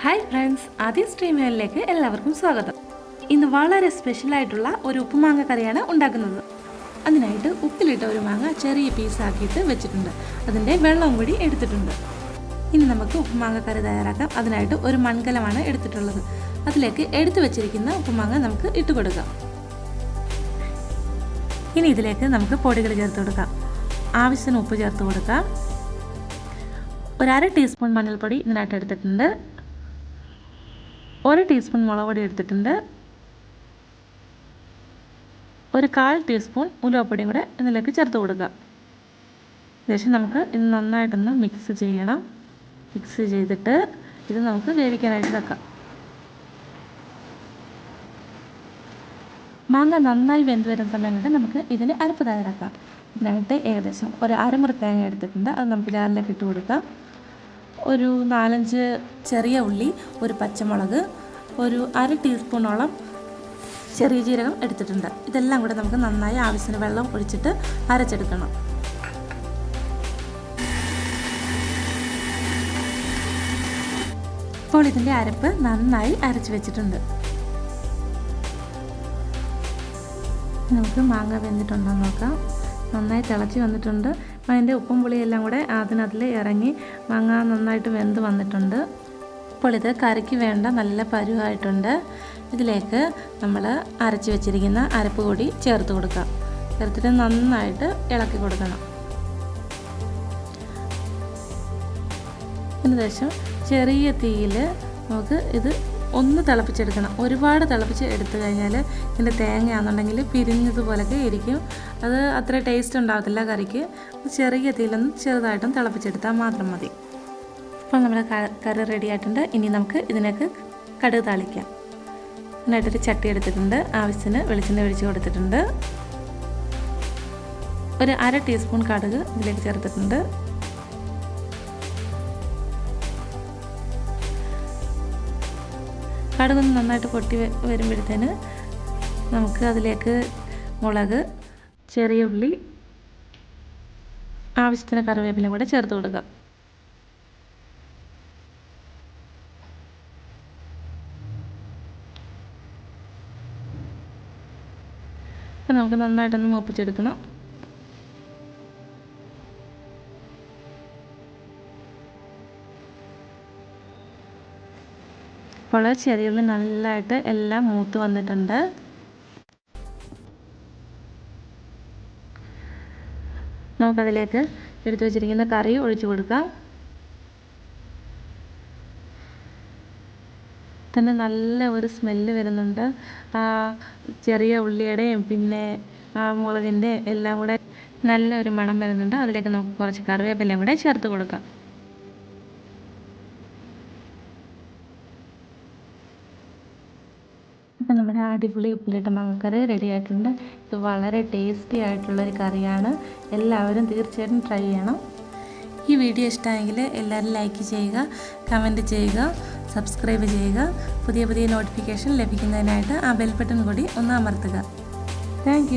Hi friends ആദ്യ സ്ട്രീമുകളിലേക്ക് എല്ലാവർക്കും സ്വാഗതം. ഇന്ന് വളരെ സ്പെഷ്യലായിട്ടുള്ള ഒരു ഉപ്പുമാങ്ങ കറിയാണ് ഉണ്ടാക്കുന്നത്. അതിനായിട്ട് ഉപ്പിലിട്ട ഒരു മാങ്ങ ചെറിയ പീസാക്കിയിട്ട് വെച്ചിട്ടുണ്ട്. അതിന്റെ വെള്ളവും കൂടി എടുത്തിട്ടുണ്ട്. ഇനി നമുക്ക് ഉപ്പുമാങ്ങ കറി തയ്യാറാക്കാം. അതിനായിട്ട് ഒരു മൺകലമാണ് എടുത്തിട്ടുള്ളത്. അതിലേക്ക് എടുത്തു വെച്ചിരിക്കുന്ന ഉപ്പുമാങ്ങ നമുക്ക് ഇട്ട് കൊടുക്കാം. ഇനി ഇതിലേക്ക് നമുക്ക് പൊടികൾ ചേർത്ത് കൊടുക്കാം. ആവശ്യത്തിന് ഉപ്പ് ചേർത്ത് കൊടുക്കാം. ഒരു അര ടീസ്പൂൺ മഞ്ഞൾപ്പൊടി ഇതിനായിട്ട് എടുത്തിട്ടുണ്ട്. ഒരു ടീസ്പൂൺ മുളക് പൊടി എടുത്തിട്ടുണ്ട്. ഒരു കാൽ ടീസ്പൂൺ ഉലുവപ്പൊടിയും കൂടെ ഇതിലേക്ക് ചേർത്ത് കൊടുക്കുക. ശേഷം നമുക്ക് ഇത് നന്നായിട്ടൊന്ന് മിക്സ് ചെയ്യണം. മിക്സ് ചെയ്തിട്ട് ഇത് നമുക്ക് വേവിക്കാനായിട്ട് വെക്കാം. മാങ്ങ നന്നായി വെന്ത് വരുന്ന സമയം കൊണ്ട് നമുക്ക് ഇതിന് അരപ്പ് തയ്യാറാക്കാം. ഇതിനായിട്ട് ഏകദേശം ഒരു അരമുറി തേങ്ങ എടുത്തിട്ടുണ്ട്. അത് നമുക്ക് ജാറിലേക്ക് ഇട്ട് കൊടുക്കാം. ഒരു നാലഞ്ച് ചെറിയ ഉള്ളി ഒരു പച്ചമുളക് ഒരു അര ടീസ്പൂണോളം ചെറിയ ജീരകം എടുത്തിട്ടുണ്ട്. ഇതെല്ലാം കൂടെ നമുക്ക് നന്നായി ആവശ്യത്തിന് വെള്ളം ഒഴിച്ചിട്ട് അരച്ചെടുക്കണം. ഇപ്പോൾ ഇതിന്റെ അരപ്പ് നന്നായി അരച്ച് വെച്ചിട്ടുണ്ട്. നമുക്ക് മാങ്ങ വെന്തിട്ടുണ്ടോ നോക്കാം. നന്നായി തിളച്ച് വന്നിട്ടുണ്ട്. അതിന്റെ ഉപ്പും പുളിയെല്ലാം കൂടെ അതിനതിൽ ഇറങ്ങി മാങ്ങ നന്നായിട്ട് വെന്ത് വന്നിട്ടുണ്ട്. അപ്പോൾ ഇത് കറിക്ക് വേണ്ട നല്ല പരുവായിട്ടുണ്ട്. ഇതിലേക്ക് നമ്മൾ അരച്ച് വെച്ചിരിക്കുന്ന അരപ്പ് കൂടി ചേർത്ത് കൊടുക്കാം. ചേർത്തിട്ട് നന്നായിട്ട് ഇളക്കി കൊടുക്കണം. അതിനുശേഷം ചെറിയ തീയിൽ നമുക്ക് ഇത് ഒന്ന് തിളപ്പിച്ചെടുക്കണം. ഒരുപാട് തിളപ്പിച്ച് എടുത്തു കഴിഞ്ഞാൽ ഇതിന്റെ തേങ്ങയാണെന്നുണ്ടെങ്കിൽ പിരിഞ്ഞതുപോലൊക്കെ ഇരിക്കും. അത് അത്ര ടേസ്റ്റ് ഉണ്ടാകത്തില്ല കറിക്ക്. ചെറിയ തീയിലൊന്ന് ചെറുതായിട്ടും തിളപ്പിച്ചെടുത്താൽ മാത്രം മതി. അപ്പോൾ നമ്മുടെ കറി റെഡി ആയിട്ടുണ്ട്. ഇനി നമുക്ക് ഇതിനേക്ക് കടുക് താളിക്കാം. അതിനായിട്ടൊരു ചട്ടി എടുത്തിട്ടുണ്ട്. ആവശ്യത്തിന് വെളിച്ചെണ്ണ ഒഴിച്ച് കൊടുത്തിട്ടുണ്ട്. ഒരു അര ടീസ്പൂൺ കടുക് ഇതിലേക്ക് ചേർത്തിട്ടുണ്ട്. കടുകൊന്ന് നന്നായിട്ട് പൊട്ടി വരുമ്പോഴത്തേന് നമുക്ക് അതിലേക്ക് മുളക് ചെറിയ ഉള്ളി ആവശ്യത്തിന് കറിവേപ്പിലയും കൂടെ ചേർത്ത് കൊടുക്കാം. അപ്പം നമുക്ക് നന്നായിട്ടൊന്ന് മൂപ്പിച്ചെടുക്കണം. അപ്പോൾ ചെറിയ നല്ലതായിട്ട് എല്ലാം മൂത്ത് വന്നിട്ടുണ്ട്. നമുക്കതിലേക്ക് എടുത്തു വച്ചിരിക്കുന്ന കറി ഒഴിച്ചു കൊടുക്കാം. തന്നെ നല്ല ഒരു സ്മെല്ല് വരുന്നുണ്ട്. ആ ചെറിയ ഉള്ളിയുടെയും പിന്നെ ആ മുളകിന്റെ എല്ലാം കൂടെ നല്ലൊരു മണം വരുന്നുണ്ട്. അതിലേക്ക് നമുക്ക് കുറച്ച് കറിവേപ്പിലയും കൂടെ ചേർത്ത് കൊടുക്കാം. നമ്മുടെ അടിപൊളി ഉപ്പിലിട്ട മാങ്ങക്കറി റെഡി ആയിട്ടുണ്ട് ഇത് വളരെ ടേസ്റ്റി ആയിട്ടുള്ളൊരു കറിയാണ്. എല്ലാവരും തീർച്ചയായിട്ടും ട്രൈ ചെയ്യണം. ഈ വീഡിയോ ഇഷ്ടമായെങ്കിൽ എല്ലാവരും ലൈക്ക് ചെയ്യുക കമന്റ് ചെയ്യുക സബ്സ്ക്രൈബ് ചെയ്യുക. പുതിയ പുതിയ നോട്ടിഫിക്കേഷൻ ലഭിക്കുന്നതിനായിട്ട് ആ ബെൽ ബട്ടൺ കൂടി ഒന്ന് അമർത്തുക. താങ്ക്